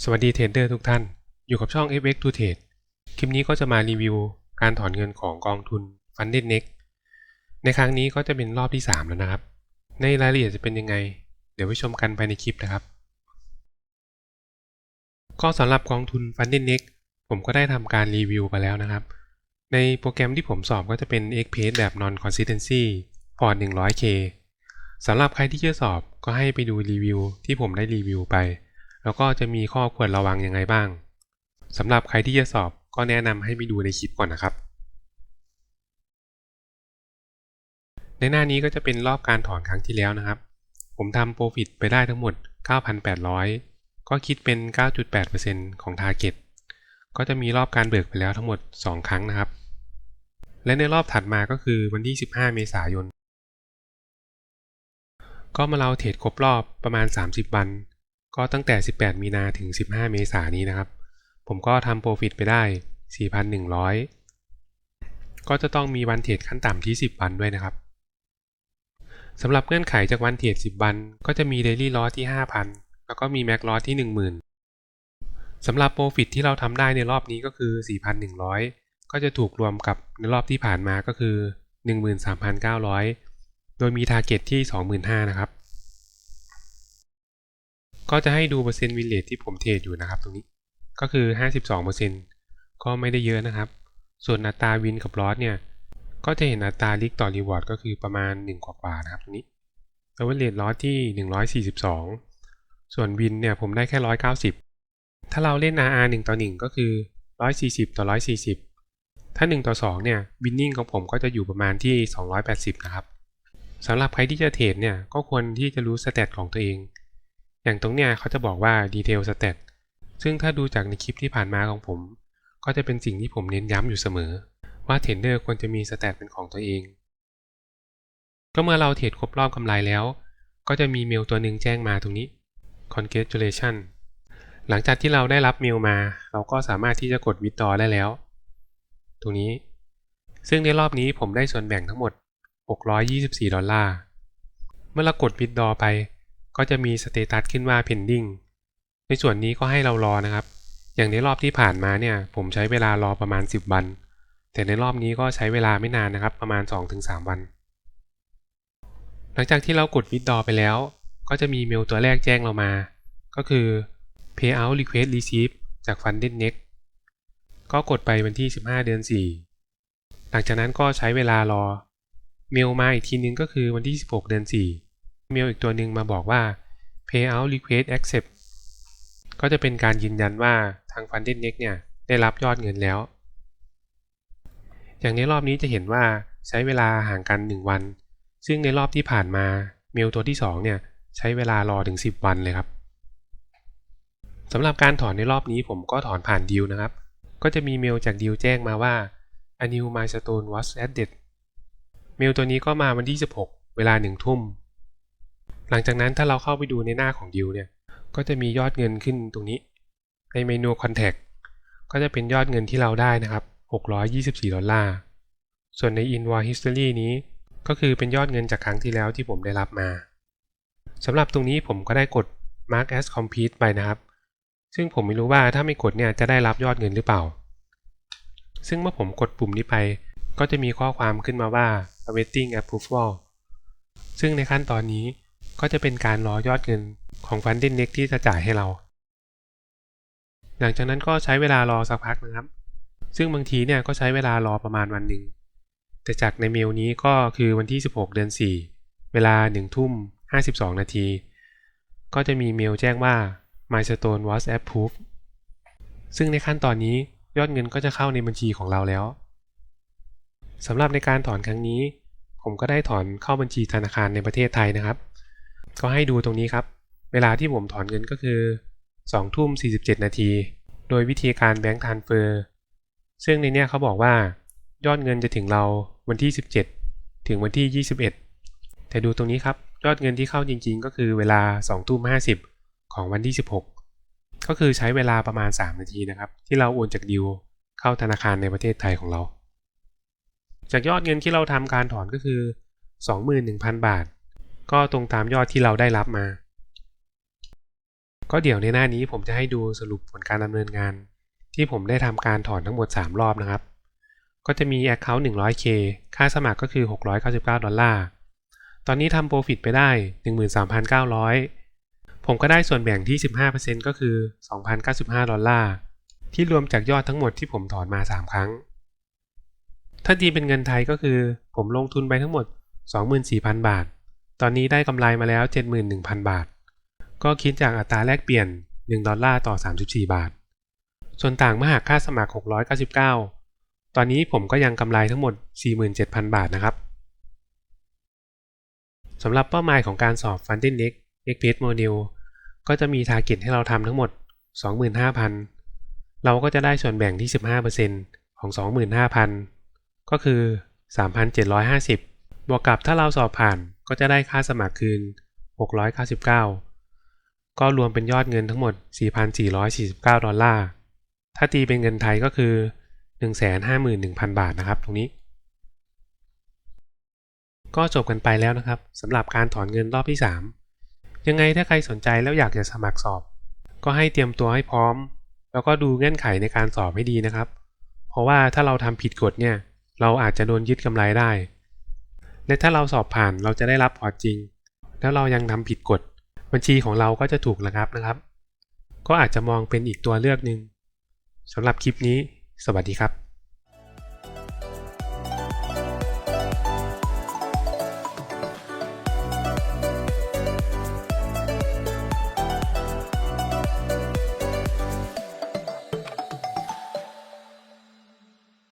สวัสดีเทรดเดอร์ทุกท่าน อยู่กับช่อง FX to Trade คลิปนี้ก็จะมารีวิวการถอนเงินของกองทุน Funded Next ในครั้งนี้ก็จะเป็นรอบที่ 3 แล้วนะครับ ในรายละเอียดจะเป็นยังไง เดี๋ยวไปชมกันภายในคลิปนะครับ ก็สำหรับกองทุน Funded Next ผมก็ได้ทำการรีวิวไปแล้วนะครับ ในโปรแกรมที่ผมสอบก็จะเป็น XPace แบบ Non Consistency พอร์ต 100K สำหรับใครที่จะสอบก็ให้ไปดูรีวิวที่ผมได้รีวิวไป แล้วก็จะมีข้อควรระวังยังไงบ้างสำหรับใครที่จะสอบก็แนะนำให้ไปดูในคลิปก่อนนะครับ ในหน้านี้ก็จะเป็นรอบการถอนครั้งที่แล้วนะครับ ผมทำโปรฟิตไปได้ทั้งหมด 9,800 ก็คิดเป็น 9.8%ของ Target ก็จะมีรอบการเบิกไปแล้วทั้งหมด 2 ครั้งนะครับ และในรอบถัดมาก็คือวันที่ 15 เมษายน ก็มาเราเทรดครบรอบประมาณ 30 วัน ก็ตั้งแต่ 18 มีนาถึง 15 เมษายนนี้นะครับ ผมก็ทำโปรฟิตไปได้ 4,100 ก็จะต้องมีวันเทรดขั้นต่ำที่ 10 วันด้วยนะครับสำหรับเงื่อนไขจากวันเทรด10 วัน ก็จะมี Daily Loss ที่ 5,000 แล้วก็มี Max Loss ที่ 10,000สำหรับโปรฟิตที่เราทำได้ในรอบนี้ก็คือ 4,100 ก็จะถูกรวมกับในรอบที่ผ่านมาก็คือ 13,900 โดยมี Target ที่ 25,000นะครับ ก็จะให้ดูเปอร์เซ็นต์วินเลทที่ผมเทรดอยู่นะครับตรงนี้ก็คือ 52%ก็ไม่ได้เยอะนะครับ ส่วนอัตราวินกับลอสเนี่ย ก็จะเห็นอัตราลิกต่อรีวอร์ดก็คือประมาณ 1 กว่าๆนะครับตรงนี้แล้ววินเลทลอสที่ 142 ส่วนวินเนี่ยผมได้แค่ 190 ถ้าเราเล่น RR 1 ต่อ 1 ก็คือ 140 ต่อ 140 ถ้า 1 ต่อ 2 เนี่ยวินนิ่งของผมก็จะอยู่ประมาณที่ 280 นะครับสำหรับใครที่จะเทรดเนี่ยก็ควรที่จะรู้สเตตของตัวเอง อย่างตรงเนี้ยเขาจะบอกว่า Detail Stat ซึ่งถ้าดูจากในคลิปที่ผ่านมาของผม ก็จะเป็นสิ่งที่ผมเน้นย้ำอยู่เสมอ ว่าเทรดเดอร์ควรจะมีสแตทเป็นของตัวเอง ก็เมื่อเราเทรดครบรอบกำไรแล้ว ก็จะมีเมลตัวหนึ่งแจ้งมาตรงนี้ congratulation หลังจากที่เราได้รับเมลมา เราก็สามารถที่จะกด withdraw ได้แล้ว ตรงนี้ ซึ่งในรอบนี้ผมได้ส่วนแบ่งทั้งหมด 624 ดอลลาร์ เมื่อเรากด withdraw ไป ก็จะมีสเตตัสขึ้นว่า pending ในส่วนนี้ก็ให้เรารอนะครับ อย่างในรอบที่ผ่านมาเนี่ยผมใช้เวลารอประมาณ 10 วัน แต่ในรอบนี้ก็ใช้เวลาไม่นานนะครับประมาณ 2-3 วัน หลังจากที่เรากด withdraw ไปแล้ว ก็จะมีเมลตัวแรกแจ้งเรามา ก็คือ payout request receive จาก funded next ก็กดไปวันที่ 15 เดือน 4 หลังจากนั้นก็ใช้เวลารอ เมลมาอีกทีนึงก็คือวันที่ 16 เดือน 4 เมลอีกตัวหนึ่งมาบอกว่า payout request accept ก็จะเป็นการยืนยันว่าทาง Funded Next เนี่ย ได้รับยอดเงินแล้ว อย่างในรอบนี้จะเห็นว่าใช้เวลาห่างกัน 1 วัน ซึ่งในรอบที่ผ่านมาเมลตัวที่ 2 เนี่ย ใช้เวลารอถึง 10 วันเลยครับสำหรับการถอนในรอบนี้ผมก็ถอนผ่านดีลนะครับ ก็จะมีเมลจากดีลแจ้งมาว่า a new milestone was added เมลตัวนี้ก็มาวันที่ 16 เวลา1ทุ่ม หลังจากนั้นถ้าเราเข้าไปดูในหน้าของดีลเนี่ย ก็จะมียอดเงินขึ้นตรงนี้ ในเมนู Contact ก็จะเป็นยอดเงินที่เราได้นะครับ 624 ดอลลาร์ ส่วนใน Invoice History นี้ก็คือเป็นยอดเงินจากครั้งที่แล้วที่ผมได้รับมาสำหรับตรงนี้ผมก็ได้กด Mark as Complete ไปนะครับ ซึ่งผมไม่รู้ว่าถ้าไม่กดเนี่ยจะได้รับยอดเงินหรือเปล่า ซึ่งเมื่อผมกดปุ่มนี้ไป ก็จะมีข้อความขึ้นมาว่า awaiting approval ซึ่งในขั้นตอนนี้ ก็จะเป็นการรอยอดเงินของ Funded Next ที่จะจ่ายให้เรา หลังจากนั้นก็ใช้เวลารอสักพักนะครับ ซึ่งบางทีเนี่ยก็ใช้เวลารอประมาณวันหนึ่ง แต่จากในเมลนี้ก็คือวันที่ 16 เดือน 4 เวลา1ทุ่ม 52 นาที ก็จะมีเมลแจ้งว่า milestone was approved ซึ่งในขั้นตอนนี้ยอดเงินก็จะเข้าในบัญชีของเราแล้วสำหรับในการถอนครั้งนี้ ผมก็ได้ถอนเข้าบัญชีธนาคารในประเทศไทยนะครับ ก็ให้ดูตรงนี้ครับ เวลาที่ผมถอนเงินก็คือ2ทุ่ม47 นาที โดยวิธีการแบงก์ทานเฟอร์ ซึ่งในเนี้ยเขาบอกว่ายอดเงินจะถึงเราวันที่ 17 ถึงวันที่ 21 แต่ดูตรงนี้ครับ ยอดเงินที่เข้าจริง ๆ ก็คือเวลา2ทุ่ม50 ของวันที่ 16 ก็คือใช้เวลาประมาณ 3 นาทีนะครับ ที่เราโอนจากดิวเข้าธนาคารในประเทศไทยของเรา จากยอดเงินที่เราทำการถอนก็คือ 21,000 บาท ก็ตรงตามยอดที่เราได้รับมา ก็เดี๋ยวในหน้านี้ผมจะให้ดูสรุปผลการดำเนินงาน ที่ผมได้ทำการถอนทั้งหมด 3 รอบนะครับ ก็จะมี Account 100k ค่าสมัครก็คือ 699 ดอลลาร์ ตอนนี้ทำ Profit ไปได้ 13,900 ผมก็ได้ส่วนแบ่งที่ 15%ก็คือ 2,095 ดอลลาร์ ที่รวมจากยอดทั้งหมดที่ผมถอนมา 3 ครั้ง ถ้าตีเป็นเงินไทยก็คือ ผมลงทุนไปทั้งหมด 24,000 บาท ตอนนี้ได้กำไรมาแล้ว 71,000 บาท ก็คิดจากอัตราแลกเปลี่ยน 1 ดอลลาร์ต่อ 34 บาท ส่วนต่างมหากค่าสมัคร 699 ตอนนี้ผมก็ยังกำไรทั้งหมด 47,000 บาทนะครับสำหรับเป้าหมายของการสอบ f u n d i n g Next XPS Model ก็จะมี Target ให้เราทำทั้งหมด 25,000 เราก็จะได้ส่วนแบ่งที่ 15%ของ 25,000 ก็คือ 3,750บ วกกับถ้าเราสอบผ่านก็จะได้ค่าสมัครคืน 699 ก็รวมเป็นยอดเงินทั้งหมด 4,449 ดอลลาร์ ถ้าตีเป็นเงินไทยก็คือ 151,000 บาทนะครับตรงนี้ ก็จบกันไปแล้วนะครับสำหรับการถอนเงินรอบที่ 3 ยังไงถ้าใครสนใจแล้วอยากจะสมัครสอบ ก็ให้เตรียมตัวให้พร้อม แล้วก็ดูเงื่อนไขในการสอบให้ดีนะครับ เพราะว่าถ้าเราทำผิดกฎเนี่ยเราอาจจะโดนยึดกำไรได้ และถ้าเราสอบผ่านเราจะได้รับพอร์ตจริง แล้วเรายังทำผิดกฎ บัญชีของเราก็จะถูกระงับนะครับ ก็อาจจะมองเป็นอีกตัวเลือกหนึ่งสำหรับคลิปนี้ สวัสดีครับ